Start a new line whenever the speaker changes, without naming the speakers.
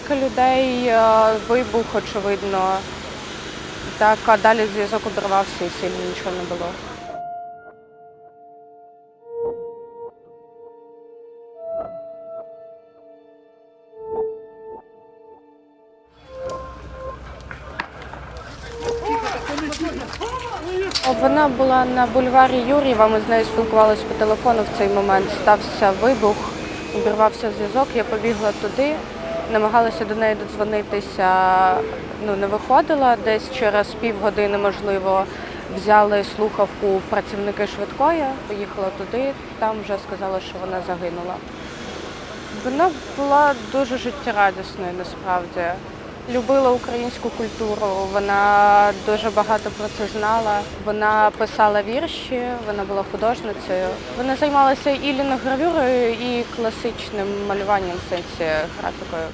декілька людей, е, вибух, очевидно. Так, а далі зв'язок обірвався і сильно нічого не було. Вона була на бульварі Юрієва, ми з нею спілкувалися по телефону в цей момент. Стався вибух, обірвався зв'язок, я побігла туди, намагалася до неї додзвонитися, ну не виходила. Десь через півгодини, можливо, взяли слухавку працівники швидкої, поїхала туди, там вже сказали, що вона загинула. Вона була дуже життєрадісною насправді. Любила українську культуру, вона дуже багато про це знала. Вона писала вірші, вона була художницею. Вона займалася і ліногравюрою, і класичним малюванням в сенсі графікою.